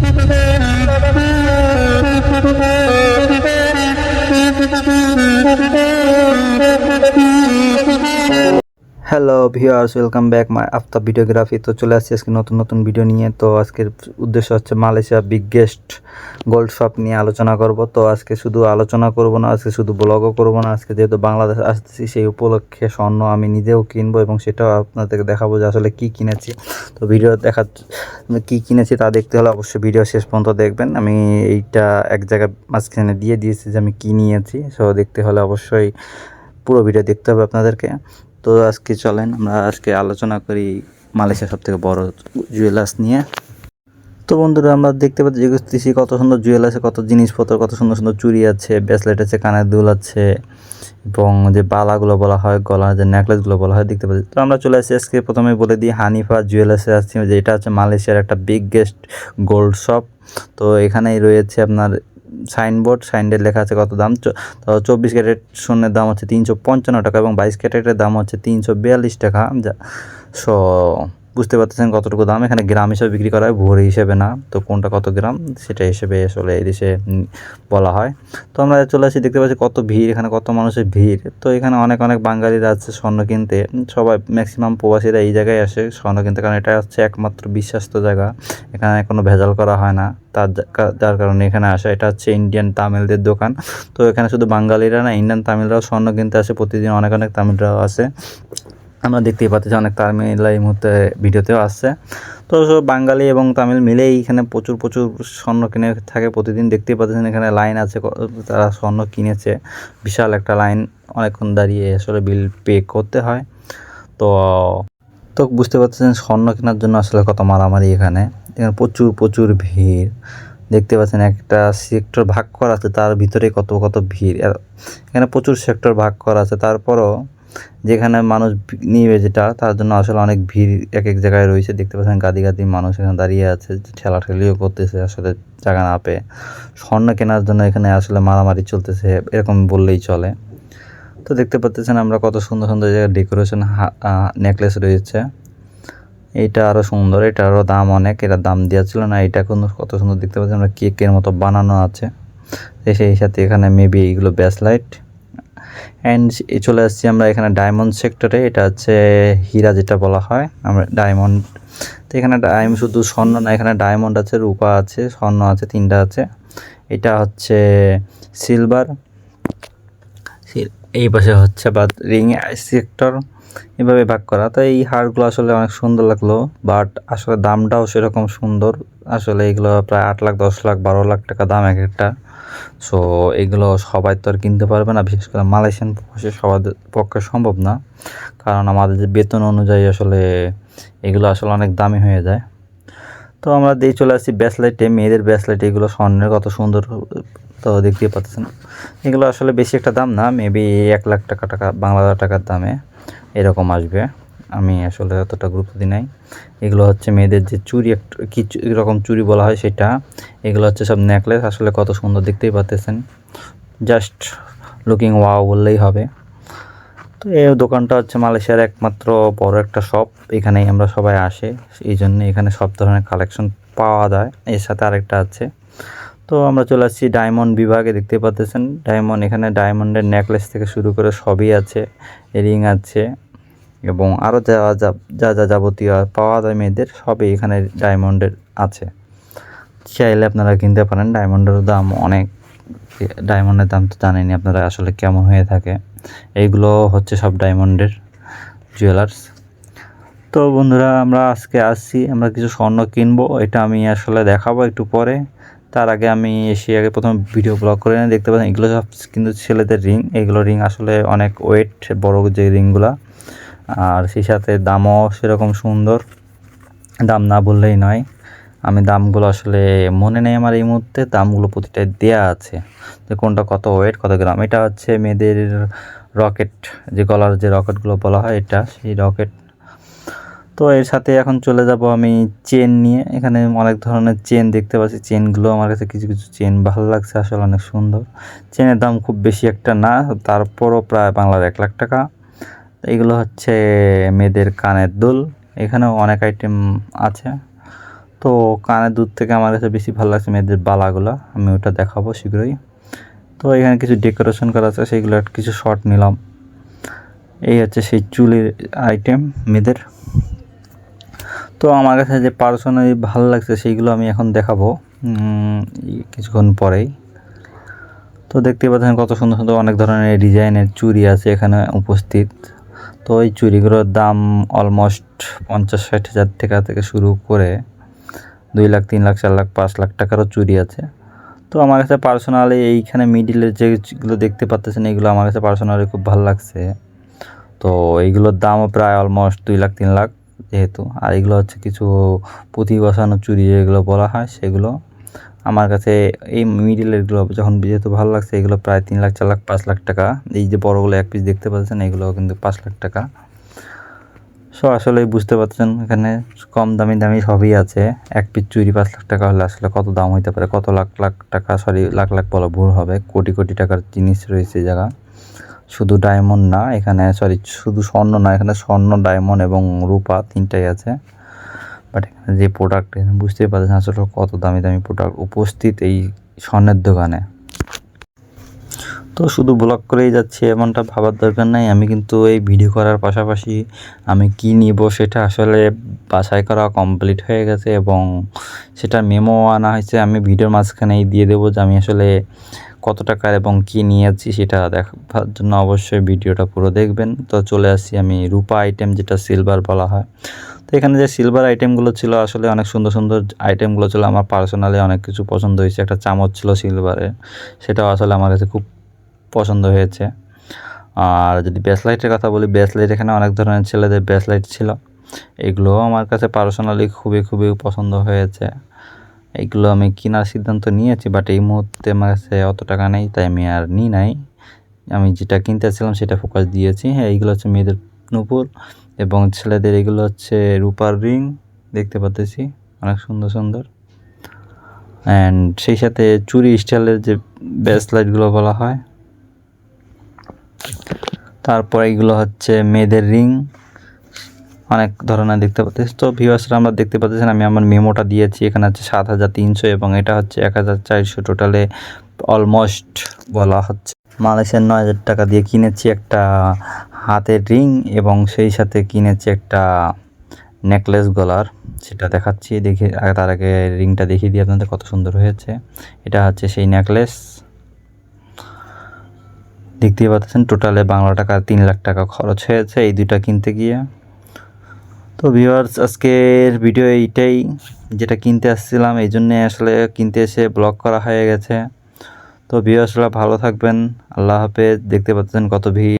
Thank you. Hello viewers welcome back my Aftab videography তো চলে আসছি আজকে নতুন নতুন ভিডিও নিয়ে। তো আজকের উদ্দেশ্য হচ্ছে মালয়েশিয়া বিগেস্ট গোল্ড শপ নিয়ে আলোচনা করব। তো আজকে শুধু আলোচনা করব না, আজকে শুধু ব্লগও করব না। আজকে যেহেতু বাংলাদেশ আসতেছি, সেই উপলক্ষে স্বর্ণ আমি নিজেও কিনবো এবং সেটাও আপনাদেরকে দেখাবো যে আসলে কী কিনেছি। তো ভিডিও দেখা, কী কিনেছি তা দেখতে হলে অবশ্যই ভিডিও শেষ পর্যন্ত দেখবেন। আমি এইটা এক জায়গায় মাঝখানে দিয়ে দিয়েছি যে আমি কি নিয়েছি। সো দেখতে হলে অবশ্যই পুরো ভিডিও দেখতে হবে আপনাদেরকে। তো আজকে চলেন, আমরা আজকে আলোচনা করি মালয়েশিয়ার সব থেকে বড় জুয়েলার্স নিয়ে। তো বন্ধুরা, আমরা দেখতে পাচ্ছি কত সুন্দর জুয়েলার্সে কত জিনিসপত্র, কত সুন্দর সুন্দর চুড়ি আছে ব্রেসলেট আছে, কানের দুল আছে, এবং যে বালাগুলো বলা হয় গলা যে নেকলেসগুলো বলা হয়, দেখতে পাচ্ছি। তো আমরা চলে আসছি আজকে, প্রথমে বলে দিই হানিফা জুয়েলার্সে আসছি। যে এটা হচ্ছে মালয়েশিয়ার একটা বিগেস্ট গোল্ড শপ তো এখানেই রয়েছে আপনার সাইনবোর্ড সাইনডে লেখা আছে কত দাম? তো চব্বিশ ক্যারেট শূন্যের দাম হচ্ছে তিনশো পঞ্চান্ন টাকা এবং বাইশ ক্যারেটের দাম হচ্ছে তিনশো বিয়াল্লিশ টাকা। যা সো বুঝতে পারতেছেন কতটুকু দাম? এখানে গ্রাম হিসেবে বিক্রি করা হয় ভরি হিসেবে না। তো কোনটা কত গ্রাম? সেটা হিসেবে আসলে এই দেশে বলা হয়। তো আমরা চলে আসি, দেখতে পাচ্ছি কত ভিড়, এখানে কত মানুষের ভিড়। তো এখানে অনেক অনেক বাঙালিরা আছে স্বর্ণ কিনতে। সবাই ম্যাক্সিমাম প্রবাসীরা এই জায়গায় আসে স্বর্ণ কিনতে, কারণ এটা হচ্ছে একমাত্র বিশ্বাস্ত জায়গা। এখানে কোনো ভেজাল করা হয় না। তার যার কারণে এখানে আসা। এটা হচ্ছে ইন্ডিয়ান তামিলদের দোকান। তো এখানে শুধু বাঙালিরা না ইন্ডিয়ান তামিলরাও স্বর্ণ কিনতে আসে প্রতিদিন। অনেক অনেক তামিলরাও আসে। আমরা দেখতেই পাচ্ছি অনেক তামিল এই মুহূর্তে ভিডিওতেও আসছে। তো সব বাঙালি এবং তামিল মিলেই এখানে প্রচুর প্রচুর স্বর্ণ কিনে থাকে প্রতিদিন। দেখতেই পাচ্ছেন এখানে লাইন আছে তারা স্বর্ণ কিনেছে। বিশাল একটা লাইন অনেকক্ষণ দাঁড়িয়ে আসলে বিল পে করতে হয়। তো তো বুঝতে পারতেছেন স্বর্ণ কেনার জন্য আসলে কত মারামারি এখানে। এখানে প্রচুর প্রচুর ভিড়। দেখতে পাচ্ছেন একটা সেক্টর ভাগ করা আছে, তার ভিতরে কত কত ভিড়। এখানে প্রচুর সেক্টর ভাগ করা আছে। তারপরও যেখানে মানুষ নিবে যেটা, তার জন্য আসলে অনেক ভিড় এক এক জায়গায় রয়েছে। দেখতে পাচ্ছেন গাদি গাদি মানুষ এখানে দাঁড়িয়ে আছে ঠেলাঠেলিও করতেছে, আসলে জায়গা না পেয়ে। স্বর্ণ কেনার জন্য এখানে আসলে মারামারি চলতেছে, এরকম বললেই চলে। তো দেখতে পাচ্ছেন আমরা কত সুন্দর সুন্দর জায়গায় ডেকোরেশন নেকলেস রয়েছে। এটা আরও সুন্দর, এটা আরও দাম অনেক এটা দাম দেওয়া ছিল না, এটা কোনো কত সুন্দর দেখতে পাচ্ছি আমরা কেকের মতো বানানো আছে। সেই সাথে এখানে মেবি এইগুলো ব্যাসলাইট। অ্যান্ড চলে আসছি আমরা এখানে ডায়মন্ড সেক্টরে এটা হচ্ছে হীরা যেটা বলা হয়। আমরা ডায়মন্ড তো এখানে ডায়ম শুধু স্বর্ণ না, এখানে ডায়মন্ড আছে, রূপা আছে, স্বর্ণ আছে, তিনটা আছে। এটা হচ্ছে সিলভার এই পাশে হচ্ছে বা রিং সেক্টর এভাবে ভাগ করা। তো এই হারগুলো আসলে অনেক সুন্দর লাগল বাট আসলে দামটাও সেরকম সুন্দর। আসলে এগুলো প্রায় আট লাখ, দশ লাখ, বারো লাখ টাকা দাম এক একটা। সো এগুলো সবাই তো আর কিনতে পারবে না, বিশেষ করে মালয়েশিয়ান পক্ষে সবার পক্ষে সম্ভব না। কারণ আমাদের যে বেতন অনুযায়ী আসলে এগুলো আসলে অনেক দামি হয়ে যায়। তো আমরা দিয়ে চলে আসছি ব্যাসলাইটে মেয়েদের ব্যাসলাইট এগুলো স্বর্ণের কত সুন্দর, তো দেখতেই পাচ্ছেন। এগুলো আসলে বেশি একটা দাম না মেবি এক লাখ টাকা টাকা, বাংলা টাকার দামে এরকম আসবে। আমি আসলে অতটা গুরুত্ব দিই নাই। এগুলো হচ্ছে মেয়েদের যে চুরি একটা কী রকম চুড়ি বলা হয় সেটা। এগুলো হচ্ছে সব নেকলেস আসলে কত সুন্দর দেখতেই পাচ্ছেন জাস্ট লুকিং ওয়াও বললেই হবে। তো এই দোকানটা হচ্ছে মালয়েশিয়ার একমাত্র বড় একটা শপ এখানেই আমরা সবাই আসে এই জন্য এখানে সব ধরনের কালেকশন পাওয়া যায়। এর সাথে আরেকটা আছে। তো আমরা চলে আসছি ডায়মন্ড বিভাগে দেখতে পাচ্ছেন। ডায়মন্ড এখানে ডায়মন্ডের নেকলেস থেকে শুরু করে সবই আছে। রিং আছে এবং আরও যা যা যা যা যাবতীয় পাওয়া যায় মেয়েদের, সবই এখানে ডায়মন্ডের আছে। চাইলে আপনারা কিনতে পারেন। ডায়মন্ডের দাম অনেক। ডায়মন্ডের দাম তো জানেনই আপনারা আসলে কেমন হয়ে থাকে। এইগুলো হচ্ছে সব ডায়মন্ডের জুয়েলার্স তো বন্ধুরা, আমরা আজকে আসছি, আমরা কিছু স্বর্ণ কিনবো, এটা আমি আসলে দেখাবো একটু পরে। তার আগে আমি এসে আগে প্রথম ভিডিও ব্লগ করে নিয়ে দেখতে পাচ্ছেন, এগুলো সব কিন্তু ছেলেদের রিং। এগুলো রিং আসলে অনেক ওয়েট বড় যে রিংগুলা। আর সেই সাথে দামও সেরকম সুন্দর। দাম না বললেই নয়। আমি দামগুলো আসলে মনে নেই আমার এই মুহূর্তে, দামগুলো প্রতিটায় দেয়া আছে। যে কোনটা কত ওয়েট কত গ্রাম এটা হচ্ছে মেয়েদের রকেট যে গলার যে রকেটগুলো বলা হয় এটা, সেই রকেট তো এর সাথে এখন চলে যাব আমি চেন নিয়ে। এখানে অনেক ধরনের চেন দেখতে পাচ্ছি। চেনগুলো আমার কাছে কিছু কিছু চেন ভালো লাগছে, আসলে অনেক সুন্দর। চেনের দাম খুব বেশি একটা না, তারপরও প্রায় বাংলার এক লাখ টাকা। এগুলো হচ্ছে মেয়েদের কানের দুল। এখানেও অনেক আইটেম আছে। তো কানের দুধ থেকে আমার কাছে বেশি ভালো লাগছে মেয়েদের বালাগুলো। আমি ওটা দেখাবো শীঘ্রই। তো এখানে কিছু ডেকোরেশন করা আছে সেইগুলো কিছু শর্ট নিলাম। এই হচ্ছে সেই চুলের আইটেম মেয়েদের। তো আমার কাছে যে পার্সোনালি ভালো লাগছে, সেইগুলো আমি এখন দেখাবো কিছুক্ষণ পরেই। তো দেখতে পাচ্ছেন কত সুন্দর সুন্দর অনেক ধরনের ডিজাইনের চুড়ি আছে এখানে উপস্থিত। তো এই চুড়িগুলোর দাম অলমোস্ট পঞ্চাশ ষাট হাজার টাকা থেকে শুরু করে দুই লাখ, তিন লাখ, চার লাখ, পাঁচ লাখ টাকারও চুরি আছে। তো আমার কাছে পার্সোনালি এইখানে মিডিলের যেগুলো দেখতে পাচ্ছেন এগুলো আমার কাছে পার্সোনালি খুব ভালো লাগছে। তো এইগুলোর দামও প্রায় অলমোস্ট দুই লাখ, তিন লাখ যেহেতু। আর এগুলো হচ্ছে কিছু পুঁথি বসানো চুরি যেগুলো বলা হয়, সেগুলো আমার কাছে এই মিডিলেরগুলো যখন যেহেতু ভালো লাগছে, এগুলো প্রায় তিন লাখ, চার লাখ, পাঁচ লাখ টাকা। এই যে বড়গুলো এক পিস দেখতে পাচ্ছেন এগুলো কিন্তু পাঁচ লাখ টাকা। সো আসলে বুঝতে পারছেন, এখানে কম দামি দামি সবই আছে। এক পিস চুরি পাঁচ লাখ টাকা হলে আসলে কত দাম হইতে পারে? কত লাখ লাখ টাকা সরি লাখ লাখ বলা ভুল হবে। কোটি কোটি টাকার জিনিস রয়েছে জায়গা। শুধু ডায়মন্ড না, এখানে সরি শুধু স্বর্ণ না, এখানে স্বর্ণ ডায়মন্ড এবং রূপা তিনটাই আছে। বাট এখানে যে প্রোডাক্ট বুঝতেই পারছেন আসলে কত দামি দামি প্রোডাক্ট উপস্থিত এই স্বর্ণের দোকানে। তো শুধু ব্লগ করেই যাচ্ছি, এমনটা ভাবার দরকার নাই। আমি কিন্তু এই ভিডিও করার পাশাপাশি আমি কি নিব সেটা আসলে বাছাই করা কমপ্লিট হয়ে গেছে এবং সেটা মেমো আনা হয়েছে। আমি ভিডিওর মাঝখানেই দিয়ে দেবো যে আমি আসলে কত টাকার এবং কি নিয়েছি সেটা দেখার জন্য অবশ্যই ভিডিওটা পুরো দেখবেন। তো চলে আসছি আমি রূপা আইটেম যেটা সিলভার বলা হয়। তো এখানে যে সিলভার আইটেমগুলো ছিল, আসলে অনেক সুন্দর সুন্দর আইটেমগুলো ছিল। আমার পার্সোনালি অনেক কিছু পছন্দ হয়েছে। একটা চামচ ছিল সিলভারের সেটাও আসলে আমার কাছে খুব পছন্দ হয়েছে। আর যদি ব্যাসলাইটের কথা বলি, ব্যাসলাইট এখানে অনেক ধরনের ছেলেদের ব্যাসলাইট ছিল। এগুলোও আমার কাছে পার্সোনালি খুবই খুবই পছন্দ হয়েছে। এইগুলো আমি কেনার সিদ্ধান্ত নিয়েছি বাট এই মুহূর্তে আমার কাছে অত টাকা নেই, তাই আমি আর নিই নাই। আমি যেটা কিনতেছিলাম, সেটা ফোকাস দিয়েছি। হ্যাঁ এইগুলো হচ্ছে মেয়েদের নুপুর এবং ছেলেদের এগুলো হচ্ছে রূপার রিং, দেখতে পাচ্তেছি অনেক সুন্দর সুন্দর। অ্যান্ড সেই সাথে চুরি স্টাইলের যে ব্যাসলাইটগুলো বলা হয় তারপর এগুলো হচ্ছে মেয়েদের রিং। অনেক ধরনের দেখতে পাচ্ছি। তো ভিউয়ার্সরা আমরা দেখতে পাচ্ছেন, আমি আমার মেমোটা দিয়েছি, এখানে হচ্ছে সাত হাজার তিনশো এবং এটা হচ্ছে এক হাজার চারশো টোটালে অলমোস্ট বলা হচ্ছে। মালয়েশিয়ার নয় হাজার টাকা দিয়ে কিনেছি একটা হাতের রিং এবং সেই সাথে কিনেছি একটা নেকলেস গলার। সেটা দেখাচ্ছি, দেখে তার আগে রিংটা দেখিয়ে দিই আপনাদের কত সুন্দর হয়েছে। এটা হচ্ছে সেই নেকলেস দেখতেই পাচ্ছেন টোটালে বাংলা টাকা তিন লাখ টাকা খরচ হয়েছে, এই দুটা কিনতে গিয়ে। তো ভিউয়ার্স আজকের ভিডিও এইটাই। যেটা কিনতে আসছিলাম, এই জন্যে আসলে কিনতে এসে ব্লক করা হয়ে গেছে। তো ভিউয়ার্সরা ভালো থাকবেন। আল্লাহ হাফেজ। দেখতে পাচ্ছেন কত ভিড়